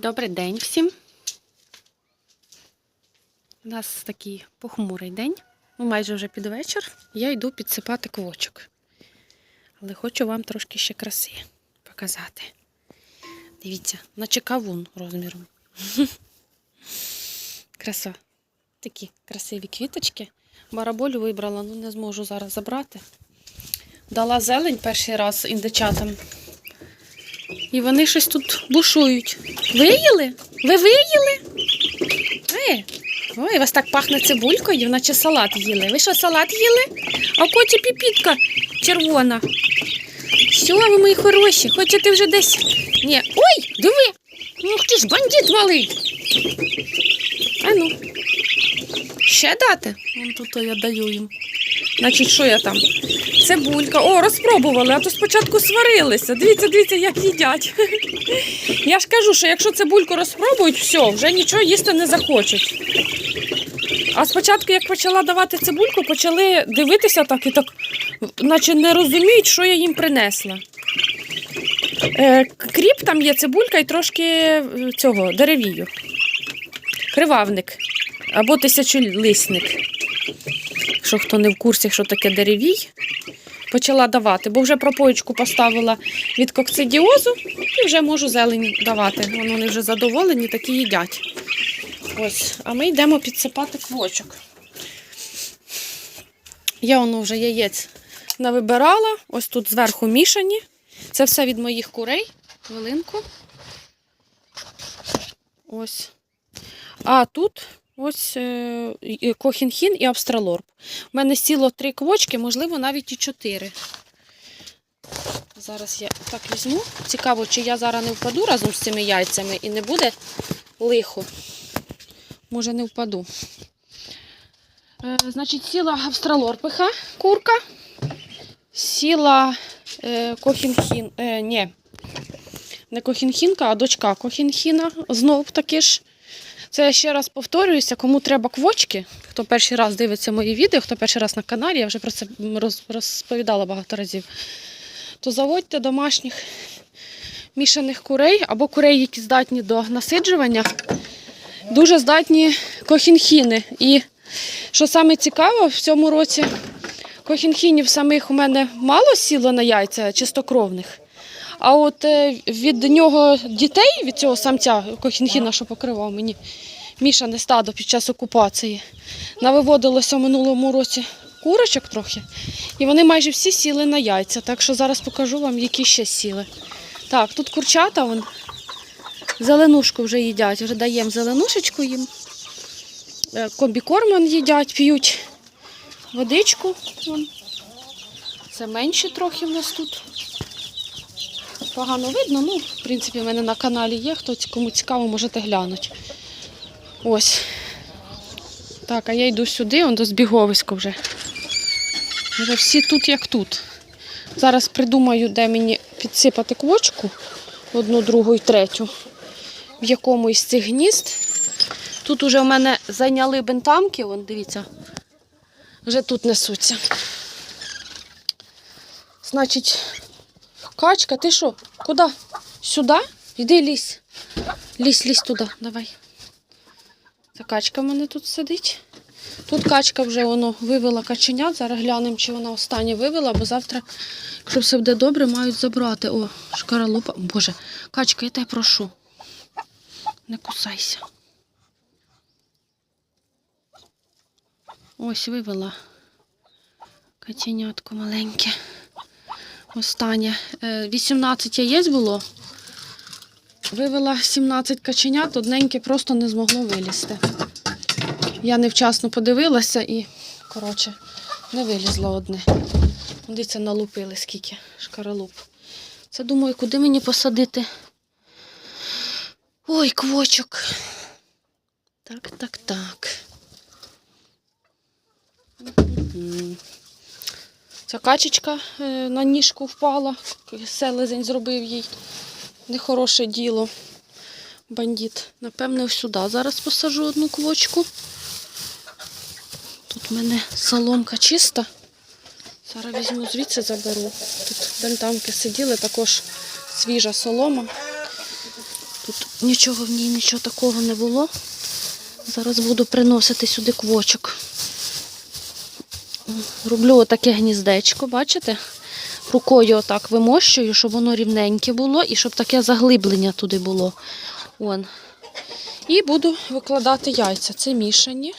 Добрий день всім. У нас такий похмурий день. Ну, майже вже під вечір. Я йду підсипати квочок. Але хочу вам трошки ще краси показати. Дивіться, наче кавун розміром. Краса. Такі красиві квіточки. Бараболю вибрала, ну не зможу зараз забрати. Дала зелень перший раз індичатам. І вони щось тут бушують. Виїли? Ви виїли? Е, ой, вас так пахне цибулькою, наче салат їли. Ви що, салат їли? А коті піпітка червона. Все, ви мої хороші, хочете вже десь. Ні. Ой, диви! Ух ти ж бандит малий. А ну. Ще дати? Вон тут я даю їм. Значить, що я там? Цибулька. О, розпробували, а то спочатку сварилися. Дивіться, дивіться, як їдять. Я ж кажу, що якщо цибульку розпробують, все, вже нічого їсти не захочуть. А спочатку, як почала давати цибульку, почали дивитися так і так, наче не розуміють, що я їм принесла. Е, кріп там є цибулька і трошки е, цього деревію. Кривавник або тисячолисник. Якщо хто не в курсі, що таке деревій, почала давати, бо вже пропоєчку поставила від кокцидіозу і вже можу зелень давати. Вони вже задоволені, такі їдять. Ось, а ми йдемо підсипати квочок. Я воно вже яєць навибирала, ось тут зверху мішані. Це все від моїх курей. Хвилинку. Ось. А тут ось е, кохінхін і абстралорб. У мене сіло три квочки, можливо, навіть і чотири. Зараз я так візьму. Цікаво, чи я зараз не впаду разом з цими яйцями і не буде лихо. Може, не впаду. Е, значить, сіла абстралорпиха, курка. Сіла е, кохінхін. Е, ні, не кохінхінка, а дочка кохінхіна. Знов таки ж. Це я ще раз повторююся, кому треба квочки, хто перший раз дивиться мої відео, хто перший раз на каналі, я вже про це розповідала багато разів, то заводьте домашніх мішаних курей або курей, які здатні до насиджування. Дуже здатні кохінхіни. І що саме цікаво, в цьому році кохінхінів самих у мене мало сіло на яйця чистокровних. А от е, від нього дітей, від цього самця кохінхіна, що покривав мені мішане стадо під час окупації, навиводилося в минулому році курочок трохи. І вони майже всі сіли на яйця. Так що зараз покажу вам, які ще сіли. Так, тут курчата, вон, зеленушку вже їдять, вже даємо зеленушечку їм. Е, Комбікорм їдять, п'ють водичку. Вон. Це менше трохи в нас тут. Погано видно, ну, в принципі, в мене на каналі є. Хто кому цікаво, можете глянути. Ось. Так, а я йду сюди, он до збіговиська вже. Вже всі тут як тут. Зараз придумаю, де мені підсипати квочку. Одну, другу і третю. В якому із цих гнізд. Тут уже в мене зайняли бентамки, вон, дивіться. Вже тут несуться. Значить, Качка, ти що? Куди? Сюди? Іди лізь. Лізь, лізь туди, давай. Та качка в мене тут сидить. Тут качка вже воно вивела каченят. Зараз глянемо, чи вона останнє вивела, бо завтра, якщо все буде добре, мають забрати. О, шкаралупа. Боже, качка, я тебе прошу. Не кусайся. Ось вивела. Каченятко маленьке. Останнє. Е, 18 яєць було. Вивела 17 каченят, одненьке просто не змогло вилізти. Я невчасно подивилася і, коротше, не вилізло одне. Дивіться, налупили скільки шкаралуп. Це думаю, куди мені посадити? Ой, квочок. Так, так, так. Ця качечка е, на ніжку впала, селезень зробив їй нехороше діло. Бандит. Напевне, сюди зараз посажу одну квочку. Тут в мене соломка чиста. Зараз візьму звідси заберу. Тут бентамки сиділи, також свіжа солома. Тут нічого в ній, нічого такого не було. Зараз буду приносити сюди квочок. Роблю отаке гніздечко, бачите? Рукою отак вимощую, щоб воно рівненьке було і щоб таке заглиблення туди було. Вон. І буду викладати яйця. Це мішані.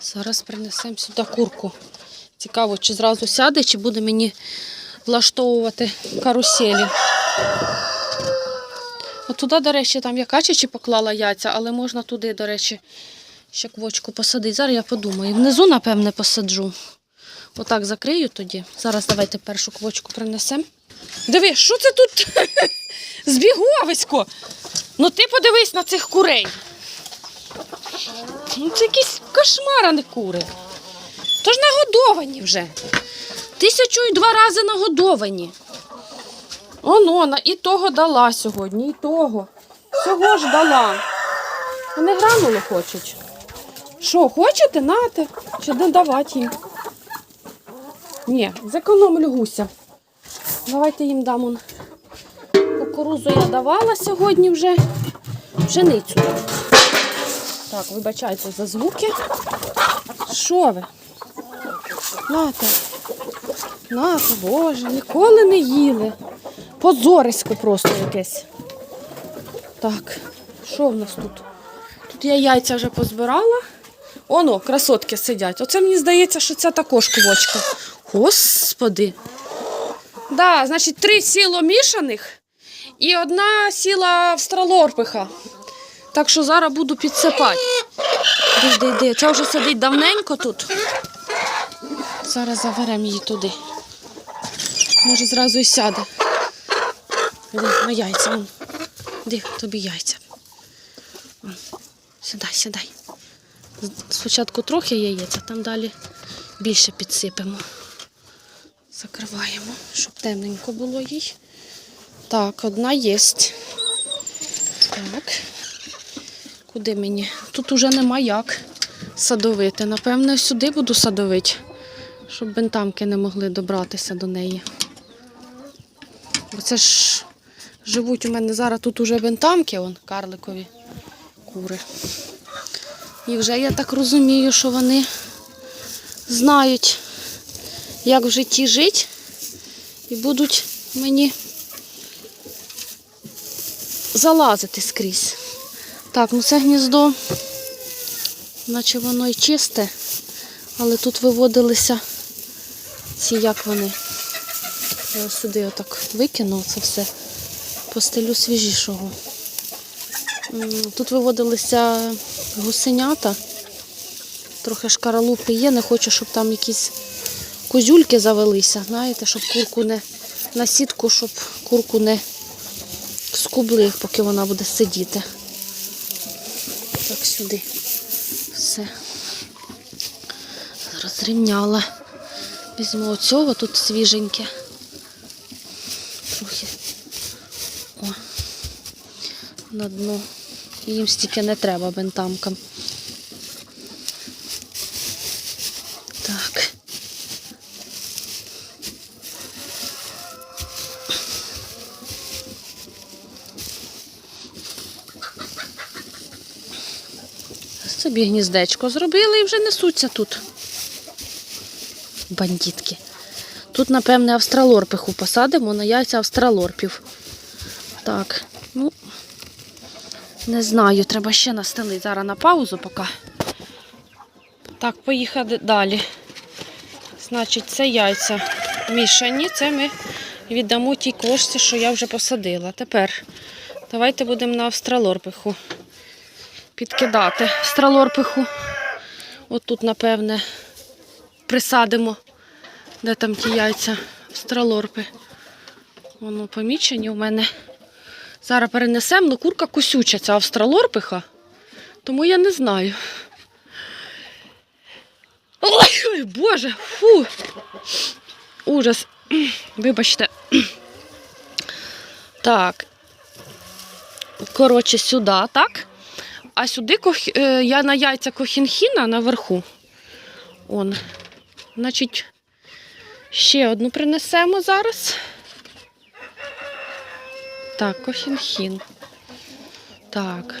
Зараз принесемо сюди курку. Цікаво, чи зразу сяде, чи буде мені влаштовувати каруселі. От туди, до речі, там я качачі поклала яйця, але можна туди, до речі, ще квочку посадити. Зараз я подумаю. Внизу, напевне, посаджу. Отак закрию тоді. Зараз давайте першу квочку принесемо. Диви, що це тут? Збіговисько. Ну ти подивись на цих курей. Ну це якийсь кошмар, а не кури. То ж нагодовані вже. Тисячу і два рази нагодовані. Оно, на- і того дала сьогодні, і того. Всього ж дала. Вони гранули хочуть. Що, хочете? Нате. Чи не давати їм? Ні, зекономлю гуся. Давайте їм дам он. Кукурузу я давала сьогодні вже. Пшеницю. Так, вибачайте за звуки. Що ви? Нате. Нате, Боже, ніколи не їли. Позорисько просто якесь. Так, що в нас тут? Тут я яйця вже позбирала. Оно, красотки сидять. Оце мені здається, що це також квочка. Господи. Да, значить, три сіло мішаних і одна сіла австралорпиха. Так що зараз буду підсипати. Йди, йди. Це вже сидить давненько тут. Зараз заберемо її туди. Може, зразу і сяде. На яйця. вон. Іди, тобі яйця. Сідай, сідай. Спочатку трохи яєць, а там далі більше підсипемо. Закриваємо, щоб темненько було їй. Так, одна є. Так. Куди мені? Тут уже нема як садовити. Напевне, сюди буду садовити, щоб бентамки не могли добратися до неї. Бо це ж живуть у мене зараз тут уже бентамки, он, карликові кури. І вже я так розумію, що вони знають, як в житті жити, і будуть мені залазити скрізь. Так, ну це гніздо, наче воно і чисте, але тут виводилися ці, як вони. Я сюди отак викину це все, постелю свіжішого. Тут виводилися гусенята, трохи шкаралупи є, не хочу, щоб там якісь козюльки завелися, знаєте, щоб курку не на сітку, щоб курку не скубли, поки вона буде сидіти. Так, сюди. Все. Зараз рівняла. Візьму оцього, тут свіженьке. Трохи. О. На дно. Їм стільки не треба бентамкам. Так. Собі гніздечко зробили і вже несуться тут. Бандитки. Тут, напевне, австралорпиху посадимо на яйця австралорпів. Так, не знаю, треба ще настелити. Зараз на паузу поки. Так, поїхали далі. Значить, це яйця мішані. Це ми віддамо тій кошці, що я вже посадила. Тепер давайте будемо на австралорпиху підкидати австралорпиху. От тут, напевне, присадимо, де там ті яйця австралорпи. Воно помічені у мене. Зараз перенесемо, ну курка кусюча, ця австралорпиха, тому я не знаю. Ой, ой, Боже, фу. Ужас. Вибачте. Так. Коротше, сюди, так? А сюди кох... е, я на яйця кохінхіна наверху. Он. Значить, ще одну принесемо зараз. Так, кофінхін. Так.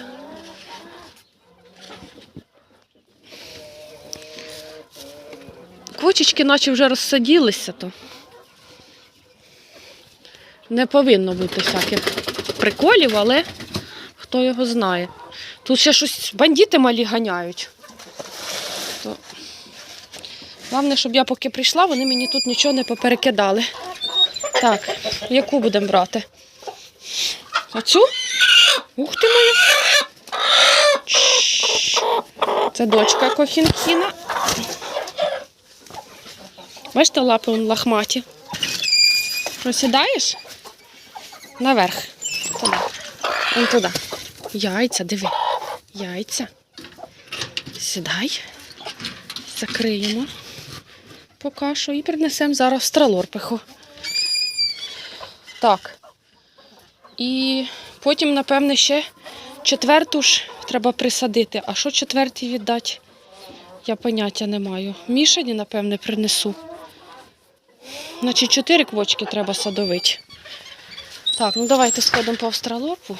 Квочечки наче вже розсаділися, то не повинно бути всяких приколів, але хто його знає. Тут ще щось бандити малі ганяють. То... Головне, щоб я поки прийшла, вони мені тут нічого не поперекидали. Так, яку будемо брати? Оцю? Ух ти моя. Це дочка Кохінкіна. Бачите, лапи он лахматі. Просідаєш? Наверх. Туди. Вон туди. Яйця, диви. Яйця. Сідай. Закриємо поки що і принесемо зараз стралорпиху. Так. І потім, напевне, ще четверту ж треба присадити. А що четвертій віддати? Я поняття не маю. Мішані, напевне, принесу. Значить, чотири квочки треба садовити. Так, ну давайте сходимо по австралопу.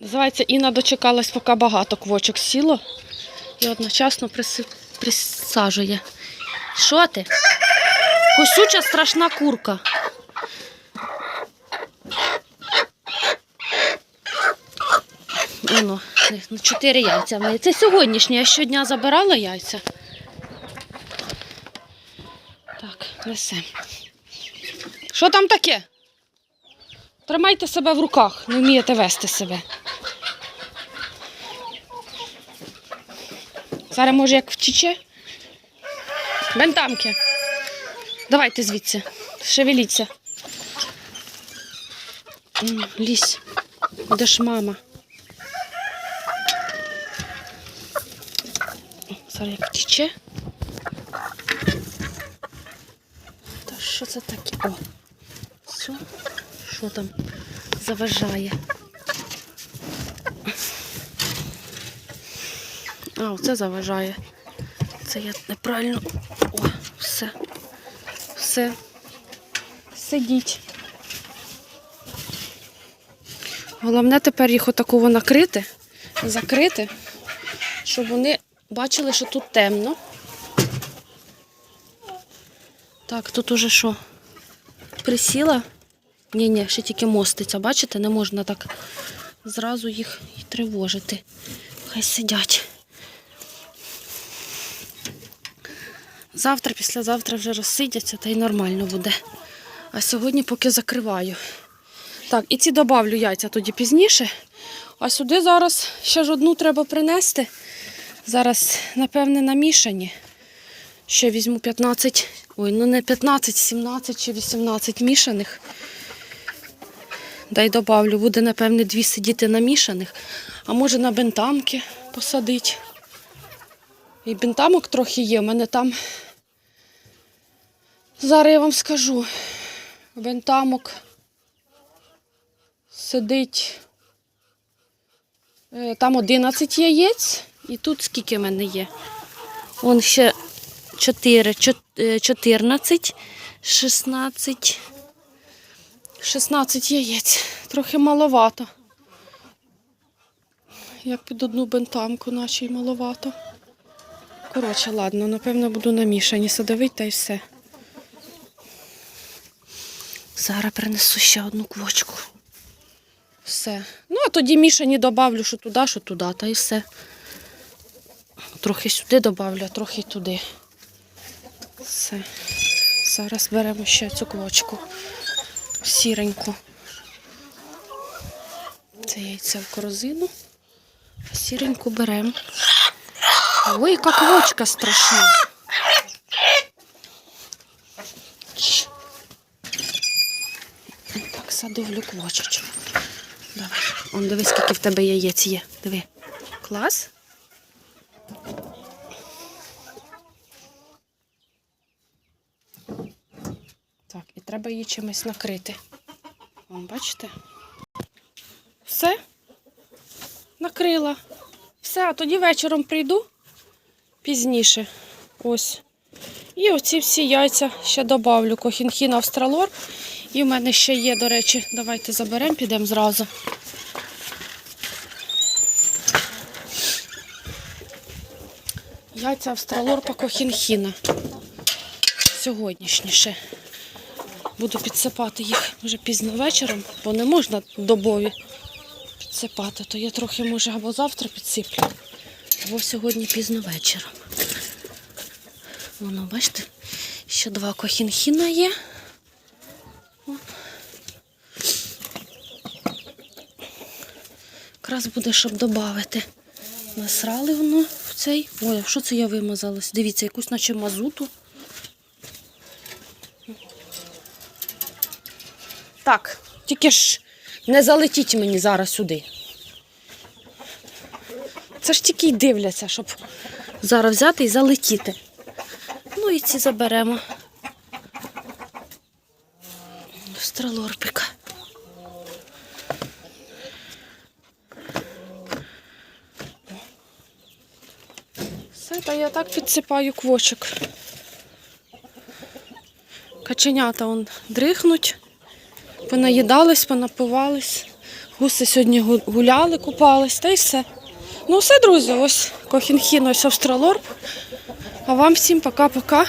Називається Інна дочекалась, поки багато квочок сіло і одночасно приси... присаджує. Що ти? Косюча страшна курка. Воно, ну, чотири яйця. в неї. Це сьогоднішнє, я щодня забирала яйця. Так, несемо. Що там таке? Тримайте себе в руках, не вмієте вести себе. Зараз може як втіче. Бентамки. Давайте звідси. Шевеліться. Лізь. Де ж мама? Зараз як втіче. Та що це таке? О, все. Що там заважає? А, оце заважає. Це я неправильно. О, все. Все. Сидіть. Головне тепер їх отаково накрити, закрити, щоб вони бачили, що тут темно. Так, тут уже що? Присіла? Ні, ні, ще тільки моститься, бачите, не можна так зразу їх і тривожити. Хай сидять. Завтра, післязавтра вже розсидяться, та й нормально буде. А сьогодні поки закриваю. Так, і ці добавлю яйця тоді пізніше. А сюди зараз ще ж одну треба принести. Зараз, напевне, намішані. Ще візьму 15, ой, ну не 15, 17 чи 18 мішаних. Дай добавлю, буде, напевне, дві сидіти намішаних. А може на бентамки посадити. І бентамок трохи є. У мене там. Зараз я вам скажу. Бентамок сидить. е, Там 11 яєць. І тут скільки в мене є? Вон ще 4, 14, 16. 16 яєць. Трохи маловато. Як під одну бентамку, наче й маловато. Коротше, ладно, напевно, буду намішані садовить та й все. Зараз принесу ще одну квочку. Все. Ну, а тоді мішані добавлю, що туди, що туди, та й все. Трохи сюди добавлю, а трохи туди. Все. Зараз беремо ще цю квочку. Сіреньку. Це яйце в корзину. А сіреньку беремо. Ой, яка квочка страшна. Так, садовлю квочечку. Давай. Он диви, скільки в тебе яєць є. Диви. Клас. Так, і треба її чимось накрити. Вон, бачите? Все. відкрила. Все, а тоді вечором прийду пізніше. Ось. І оці всі яйця ще добавлю. Кохінхін австралор. І в мене ще є, до речі, давайте заберемо, підемо зразу. Яйця австралор по кохінхіна. Сьогоднішніше. Буду підсипати їх вже пізно вечором, бо не можна добові підсипати, то я трохи може або завтра підсиплю, або сьогодні пізно вечором. Воно, бачите, ще два кохінхіна є. Якраз буде, щоб додати. Насрали воно в цей. Ой, що це я вимазалась? Дивіться, якусь наче мазуту. Так, тільки ж не залетіть мені зараз сюди. Це ж тільки й дивляться, щоб зараз взяти і залетіти. І ці заберемо. Стралорпика. Все, та я так підсипаю квочок. Каченята он дрихнуть, понаїдались, понапивались. Гуси сьогодні гуляли, купались, та й все. Ну все, друзі, ось кохінхін, ось австралорп. А вам всім пока-пока.